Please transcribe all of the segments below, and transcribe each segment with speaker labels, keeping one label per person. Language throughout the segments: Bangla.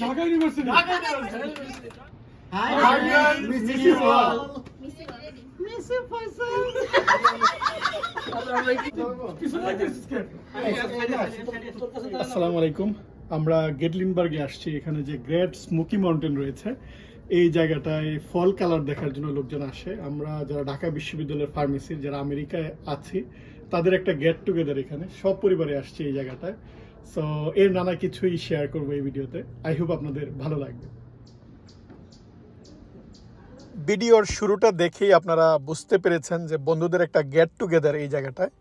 Speaker 1: ঢাকা ইউনিভার্সিটি. আসসালামু আলাইকুম আমরা গেটলিনবার্গে আসছি এখানে যে গ্রেট স্মোকি মাউন্টেন রয়েছে এই জায়গাটায় ফল কালার দেখার জন্য লোকজন আসে আমরা যারা ঢাকা বিশ্ববিদ্যালয়ের ফার্মেসির যারা আমেরিকায় আছি তাদের একটা গেট টুগেদার এখানে সব পরিবারে আসছে এই জায়গাটায় সো এর নানা কিছুই শেয়ার করব এই ভিডিওতে। আই হোপ আপনাদের ভালো লাগবে। ভিডিওর শুরুটা দেখেই আপনারা বুঝতে পেরেছেন যে বন্ধুদের একটা গেট টুগেদার এই জায়গাটায়।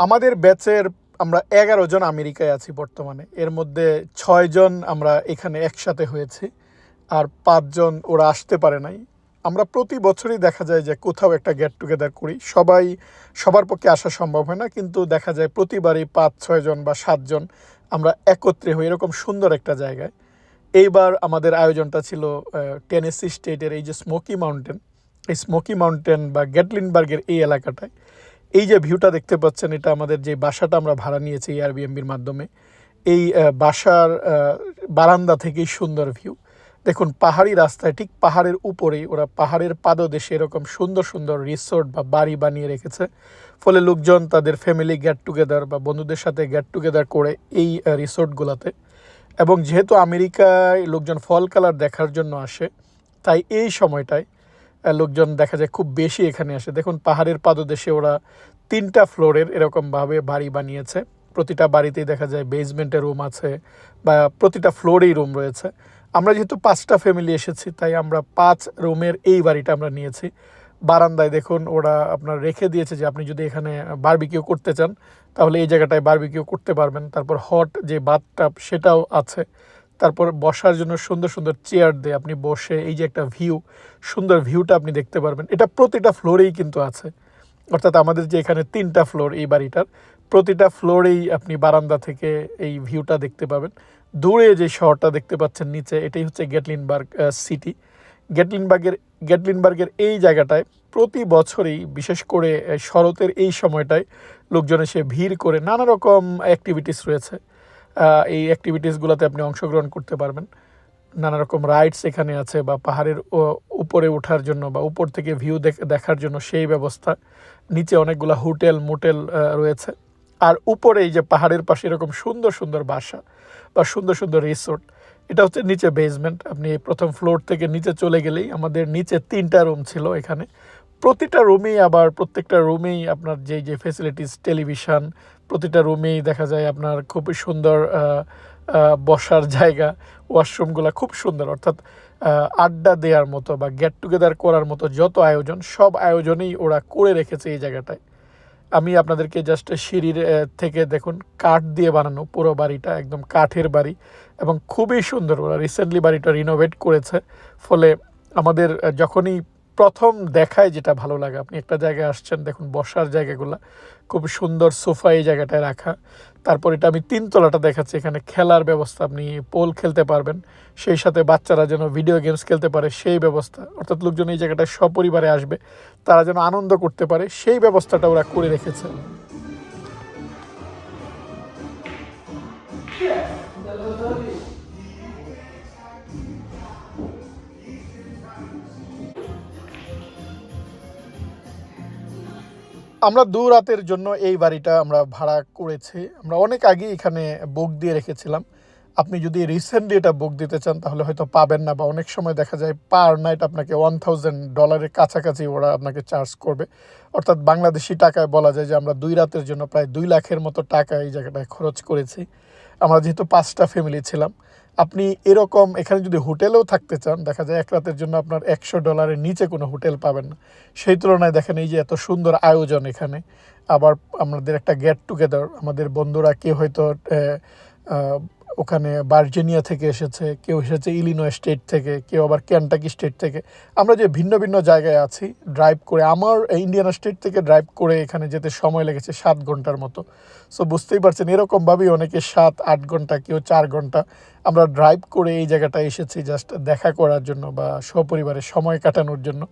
Speaker 1: আমাদের ব্যাচের আমরা এগারো জন আমেরিকায় আছি বর্তমানে। এর মধ্যে ছয়জন আমরা এখানে একসাথে হয়েছি। আর পাঁচজন ওরা আসতে পারে নাই। আমরা প্রতি বছরই দেখা যায় যে কোথাও একটা গেট টুগেদার করি। সবাই, সবার পক্ষে আসা সম্ভব হয় না, কিন্তু দেখা যায় প্রতিবারই পাঁচ ছয়জন বা সাতজন আমরা একত্রে হই এরকম সুন্দর একটা জায়গায়। এইবার আমাদের আয়োজনটা ছিল টেনেসি স্টেটের এই যে স্মোকি মাউন্টেন এই স্মোকি মাউন্টেন বা গ্যাটলিনবার্গের এই এলাকাটায়। এই যে ভিউটা দেখতে পাচ্ছেন, এটা আমাদের যে বাসাটা আমরা ভাড়া নিয়েছি এয়ারবিএমবির মাধ্যমে, এই বাসার বারান্দা থেকেই সুন্দর ভিউ দেখুন, পাহাড়ি রাস্তায় ঠিক পাহাড়ের উপরেই ওরা পাহাড়ের পাদদেশে এরকম সুন্দর সুন্দর রিসোর্ট বা বাড়ি বানিয়ে রেখেছে। ফলে লোকজন তাদের ফ্যামিলি গেট টুগেদার বা বন্ধুদের সাথে গেট টুগেদার করে এই রিসোর্টগুলোতে। এবং যেহেতু আমেরিকায় লোকজন ফল কালার দেখার জন্য আসে, তাই এই সময়টায় লোকজন দেখা যায় খুব বেশি এখানে আসে। দেখুন, পাহাড়ের পাদদেশে ওরা তিনটা ফ্লোরের এরকমভাবে বাড়ি বানিয়েছে। প্রতিটা বাড়িতেই দেখা যায় বেসমেন্টে রুম আছে বা প্রতিটা ফ্লোরেই রুম রয়েছে। আমরা যেহেতু পাঁচটা ফ্যামিলি এসেছি, তাই আমরা পাঁচ রুমের এই বাড়িটা আমরা নিয়েছি। বারান্দায় দেখুন, ওরা আপনার রেখে দিয়েছে যে আপনি যদি এখানে বারবিকিউ করতে চান, তাহলে এই জায়গাটায় বারবিকিউ করতে পারবেন। তারপর হট যে বাথটাব সেটাও আছে। তারপর বসার জন্য সুন্দর সুন্দর চেয়ার দিয়ে আপনি বসে এই যে একটা ভিউ সুন্দর ভিউটা আপনি দেখতে পারবেন। এটা প্রতিটা ফ্লোরেই কিন্তু আছে। অর্থাৎ আমাদের যে এখানে তিনটা ফ্লোর এই বাড়িটার, প্রতিটা ফ্লোরেই আপনি বারান্দা থেকে এই ভিউটা দেখতে পাবেন। দূরে যে শহরটা দেখতে পাচ্ছেন নিচে, এটাই হচ্ছে গেটলিনবার্গ সিটি গেটলিনবার্গের গেটলিনবার্গের এই জায়গাটায় প্রতি বছরই, বিশেষ করে শরতের এই সময়টায় লোকজন এসে ভিড় করে নানা রকম অ্যাক্টিভিটিস রয়েছে। এই অ্যাক্টিভিটিসগুলোতে আপনি অংশগ্রহণ করতে পারবেন। নানা রকম রাইডস এখানে আছে বা পাহাড়ের উপরে ওঠার জন্য বা উপর থেকে ভিউ দেখার জন্য সেই ব্যবস্থা। নিচে অনেকগুলো হোটেল মোটেল রয়েছে। আর উপরে এই যে পাহাড়ের পাশে এরকম সুন্দর সুন্দর বাসা বা সুন্দর সুন্দর রিসোর্ট এটা হচ্ছে নিচে বেসমেন্ট আপনি প্রথম ফ্লোর থেকে নিচে চলে গেলেই আমাদের নিচে তিনটা রুম ছিল এখানে। প্রতিটা রুমেই আবার প্রত্যেকটা রুমেই আপনার যে যে ফেসিলিটিস টেলিভিশন প্রতিটা রুমেই দেখা যায় আপনার খুবই সুন্দর বসার জায়গা। ওয়াশরুমগুলো খুব সুন্দর। অর্থাৎ আড্ডা দেওয়ার মতো বা গেট টুগেদার করার মতো যত আয়োজন, সব আয়োজনেই ওরা করে রেখেছে এই জায়গাটায়। আমি আপনাদেরকে জাস্ট সিঁড়ির থেকে দেখুন, কাঠ দিয়ে বানানো পুরো বাড়িটা, একদম কাঠের বাড়ি এবং খুবই সুন্দর। ওরা রিসেন্টলি বাড়িটা রিনোভেট করেছে। ফলে আমাদের যখনই প্রথম দেখায় যেটা ভালো লাগে। আপনি একটা জায়গায় আসছেন, দেখুন বসার জায়গাগুলো, খুব সুন্দর সোফা এই জায়গাটায় রাখা। তারপর এটা আমি তিনতলাটা দেখাচ্ছি, এখানে খেলার ব্যবস্থা, আপনি পোল খেলতে পারবেন। সেই সাথে বাচ্চারা যেন ভিডিও গেমস খেলতে পারে, সেই ব্যবস্থা। অর্থাৎ লোকজন এই জায়গাটায় সপরিবারে আসবে, তারা যেন আনন্দ করতে পারে, সেই ব্যবস্থাটা ওরা করে রেখেছে। আমরা দু রাতের জন্য এই বাড়িটা আমরা ভাড়া করেছি। আমরা অনেক আগে এখানে বুক দিয়ে রেখেছিলাম। আপনি যদি রিসেন্টলি এটা বুক দিতে চান, তাহলে হয়তো পাবেন না বা অনেক সময় দেখা যায় পার নাইট আপনাকে ওয়ান থাউজেন্ড ডলারের কাছাকাছি ওরা আপনাকে চার্জ করবে। অর্থাৎ বাংলাদেশি টাকায় বলা যায় যে আমরা দুই রাতের জন্য প্রায় দুই লাখের মতো টাকা এই জায়গাটায় খরচ করেছি। আমরা যেহেতু পাঁচটা ফ্যামিলি ছিলাম আপনি এরকম, এখানে যদি হোটেলেও থাকতে চান, দেখা যায় এক রাতের জন্য আপনার একশো ডলারের নিচে কোনো হোটেল পাবেন না। সেই তুলনায় দেখেন এই যে এত সুন্দর আয়োজন এখানে। আবার আমাদের একটা গেট টুগেদার আমাদের বন্ধুরা কে হয়তো ওখানে ভার্জিনিয়া থেকে এসেছে, কেউ এসেছে ইলিনয় স্টেট থেকে, কেউ আবার ক্যান্টাকি স্টেট থেকে। আমরা যে ভিন্ন ভিন্ন জায়গায় আছি ড্রাইভ করে, আমার ইন্ডিয়ানা স্টেট থেকে ড্রাইভ করে এখানে যেতে সময় লেগেছে সাত ঘণ্টার মতো। সো বুঝতেই পারছেন, এরকমভাবেই অনেকে সাত, আট ঘণ্টা, কেউ চার ঘণ্টা আমরা ড্রাইভ করে এই জায়গাটায় এসেছি জাস্ট দেখা করার জন্য বা সপরিবারে সময় কাটানোর জন্য।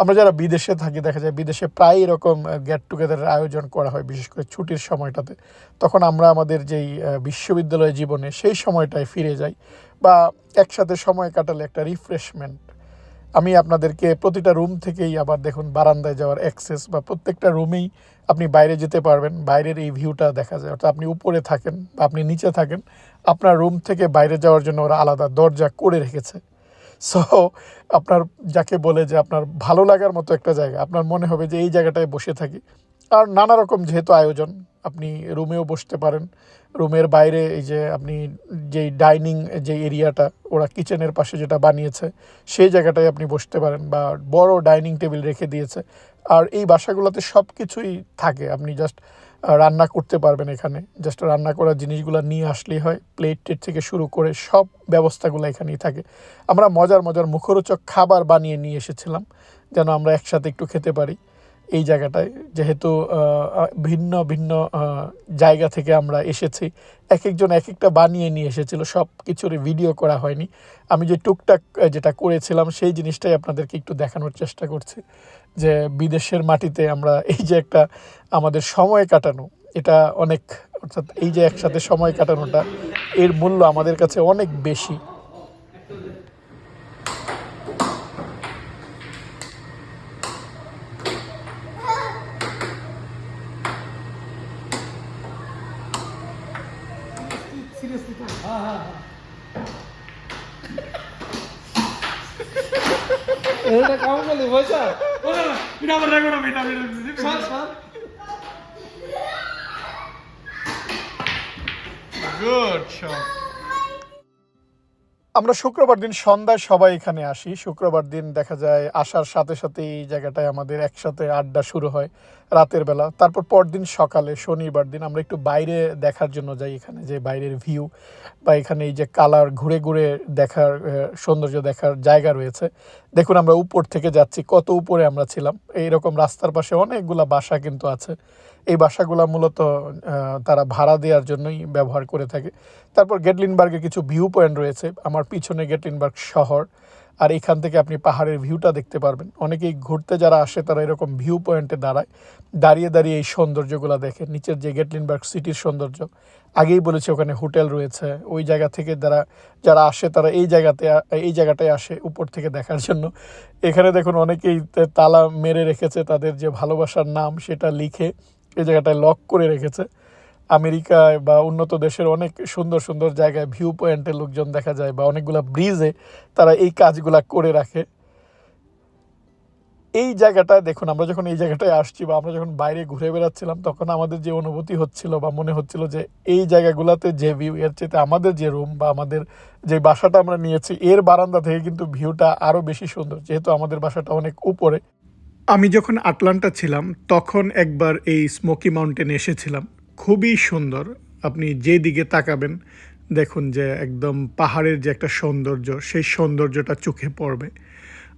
Speaker 1: আমরা যারা বিদেশে থাকি, দেখা যায় বিদেশে প্রায় এরকম গেট টুগেদারের আয়োজন করা হয়, বিশেষ করে ছুটির সময়টাতে। তখন আমরা আমাদের যেই বিশ্ববিদ্যালয় জীবনে সেই সময়টায় ফিরে যাই বা একসাথে সময় কাটালে একটা রিফ্রেশমেন্ট আমি আপনাদেরকে প্রতিটা রুম থেকেই আবার দেখুন বারান্দায় যাওয়ার অ্যাক্সেস বা প্রত্যেকটা রুমেই আপনি বাইরে যেতে পারবেন, বাইরের এই ভিউটা দেখা যায়। অর্থাৎ আপনি উপরে থাকেন বা আপনি নিচে থাকেন, আপনার রুম থেকে বাইরে যাওয়ার জন্য ওরা আলাদা দরজা করে রেখেছে। সো আপনার যাকে বলে যে আপনার ভালো লাগার মতো একটা জায়গা, আপনার মনে হবে যে এই জায়গাটায় বসে থাকি। আর নানা রকম যেহেতু আয়োজন, আপনি রুমেও বসতে পারেন। রুমের বাইরে এই যে আপনি যেই ডাইনিং যে এরিয়াটা, ওরা কিচেনের পাশে যেটা বানিয়েছে, সেই জায়গাটায় আপনি বসতে পারেন বা বড় ডাইনিং টেবিল রেখে দিয়েছে। আর এই বাসাগুলোতে সব কিছুই থাকে, আপনি জাস্ট রান্না করতে পারবেন এখানে। জাস্ট রান্না করার জিনিসগুলো নিয়ে আসলেই হয় প্লেট টেট থেকে শুরু করে সব ব্যবস্থাগুলো এখানেই থাকে। আমরা মজার মজার মুখরোচক খাবার বানিয়ে নিয়ে এসেছিলাম, যেন আমরা একসাথে একটু খেতে পারি। এই জায়গাটায়, যেহেতু ভিন্ন ভিন্ন জায়গা থেকে আমরা এসেছি। এক একজন এক একটা বানিয়ে নিয়ে এসেছিল সব কিছুর ভিডিও করা হয়নি। আমি যে টুকটাক যেটা করেছিলাম, সেই জিনিসটাই আপনাদেরকে একটু দেখানোর চেষ্টা করছি। যে বিদেশের মাটিতে আমরা এই যে একটা আমাদের সময় কাটানো, এটা অনেক, অর্থাৎ এই যে একসাথে সময় কাটানোটা, এর মূল্য আমাদের কাছে অনেক বেশি।
Speaker 2: এটা কাম করলি? পয়সা
Speaker 3: এটা আবার রেকর্ড হবে এটা
Speaker 2: স্যার স্যার
Speaker 1: গুড আমরা শুক্রবার দিন সন্ধ্যায় সবাই এখানে আসি। শুক্রবার দিন দেখা যায় আসার সাথে সাথে এই জায়গাটায় আমাদের একসাথে আড্ডা শুরু হয় রাতের বেলা। তারপর পরদিন সকালে, শনিবার দিন আমরা একটু বাইরে দেখার জন্য যাই এখানে, যে বাইরের ভিউ বা এখানে এই যে কালার ঘুরে ঘুরে দেখার সৌন্দর্য দেখার জায়গা রয়েছে। দেখুন আমরা উপর থেকে যাচ্ছি, কত উপরে আমরা ছিলাম। এইরকম রাস্তার পাশে অনেকগুলা বাসা কিন্তু আছে। এই বাসাগুলো মূলত তারা ভাড়া দেওয়ার জন্যই ব্যবহার করে থাকে। তারপর গেটলিনবার্গে কিছু ভিউ পয়েন্ট রয়েছে, আমার পিছনে গেটলিনবার্গ শহর। আর এখান থেকে আপনি পাহাড়ের ভিউটা দেখতে পারবেন। অনেকেই ঘুরতে যারা আসে, তারা এরকম ভিউ পয়েন্টে দাঁড়ায়। দাঁড়িয়ে দাঁড়িয়ে এই সৌন্দর্যগুলো দেখে। নিচের যে গেটলিনবার্গ সিটির সৌন্দর্য, আগেই বলেছি ওখানে হোটেল রয়েছে। ওই জায়গা থেকে যারা যারা আসে, তারা এই জায়গাতে, এই জায়গাটায় আসে উপর থেকে দেখার জন্য। এখানে দেখুন অনেকেই তালা মেরে রেখেছে। তাদের যে ভালোবাসার নাম, সেটা লিখে এই জায়গাটায় লক করে রেখেছে। আমেরিকায় বা উন্নত দেশের অনেক সুন্দর সুন্দর জায়গায় ভিউ পয়েন্টে লোকজন দেখা যায় বা অনেকগুলা ব্রিজে তারা এই কাজগুলা করে রাখে। এই জায়গাটায় দেখুন, আমরা যখন এই জায়গাটায় আসছি বা আমরা যখন বাইরে ঘুরে বেড়াচ্ছিলাম, তখন আমাদের যে অনুভূতি হচ্ছিল বা মনে হচ্ছিল যে এই জায়গাগুলোতে যে ভিউ এর চাইতে আমাদের যে রুম বা আমাদের যে বাসাটা আমরা নিয়েছি, এর বারান্দা থেকে কিন্তু ভিউটা আরও বেশি সুন্দর, যেহেতু আমাদের বাসাটা অনেক উপরে। আমি যখন আটলান্টা ছিলাম, তখন একবার এই স্মোকি মাউন্টেন এসেছিলাম। খুবই সুন্দর। আপনি যেদিকে তাকাবেন, দেখুন যে একদম পাহাড়ের যে একটা সৌন্দর্য, সেই সৌন্দর্যটা চোখে পড়বে।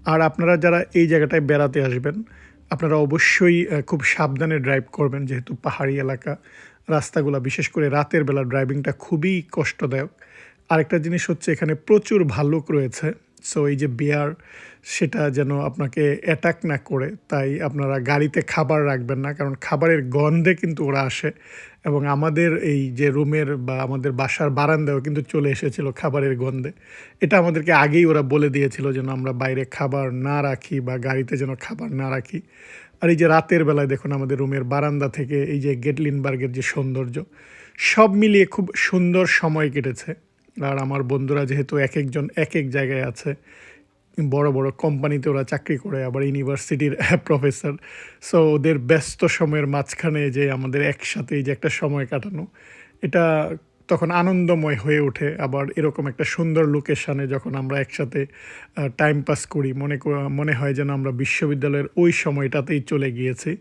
Speaker 1: আর আপনারা যারা এই জায়গাটায় বেড়াতে আসবেন, আপনারা অবশ্যই খুব সাবধানে ড্রাইভ করবেন, যেহেতু পাহাড়ি এলাকা। রাস্তাগুলো, বিশেষ করে রাতের বেলা ড্রাইভিংটা খুবই কষ্টদায়ক। আরেকটা জিনিস হচ্ছে, এখানে প্রচুর ভাল্লুক রয়েছে। সো এই যে বিয়ার সেটা যেন আপনাকে অ্যাটাক না করে, তাই আপনারা গাড়িতে খাবার রাখবেন না, কারণ খাবারের গন্ধে কিন্তু ওরা আসে। এবং আমাদের এই যে রুমের বা আমাদের বাসার বারান্দাও কিন্তু চলে এসেছিল খাবারের গন্ধে। এটা আমাদেরকে আগেই ওরা বলে দিয়েছিল যেন আমরা বাইরে খাবার না রাখি বা গাড়িতে যেন খাবার না রাখি। আর এই যে রাতের বেলায় দেখুন আমাদের রুমের বারান্দা থেকে এই যে গেটলিনবার্গের যে সৌন্দর্য, সব মিলিয়ে খুব সুন্দর সময় কেটেছে। আর আমার বন্ধুরা যেহেতু এক একজন এক এক জায়গায় আছে, বড় বড় কোম্পানিতে ওরা চাকরি করে, আবার ইউনিভার্সিটির প্রফেসর। সো ওদের ব্যস্ত সময়ের মাঝখানে যে আমাদের একসাথে যে একটা সময় কাটানো, এটা তখন আনন্দময় হয়ে ওঠে। আবার এরকম একটা সুন্দর লোকেশানে যখন আমরা একসাথে টাইম পাস করি, মনে মনে হয় যেন আমরা বিশ্ববিদ্যালয়ের ওই সময়টাতেই চলে গিয়েছি।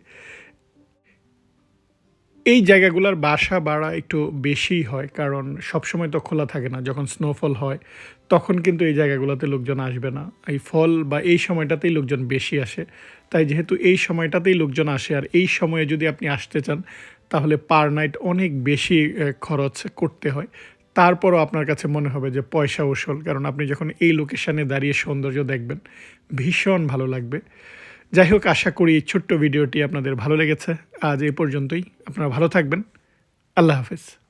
Speaker 1: এই জায়গাগুলোর বাসা বাড়া একটু বেশিই হয়, কারণ সবসময় তো খোলা থাকে না। যখন স্নোফল হয়, তখন কিন্তু এই জায়গাগুলোতে লোকজন আসবে না। এই ফল বা এই সময়টাতেই লোকজন বেশি আসে। তাই যেহেতু এই সময়টাতেই লোকজন আসে, আর এই সময়ে যদি আপনি আসতে চান, তাহলে পার নাইট অনেক বেশি খরচ করতে হয়। তারপরও আপনার কাছে মনে হবে যে পয়সা ওসল কারণ আপনি যখন এই লোকেশানে দাঁড়িয়ে সৌন্দর্য দেখবেন, ভীষণ ভালো লাগবে। যাই হোক, আশা করি এই ছোট্ট ভিডিওটি আপনাদের ভালো লেগেছে। আজ এ পর্যন্তই। আপনারা ভালো থাকবেন। আল্লাহ হাফেজ।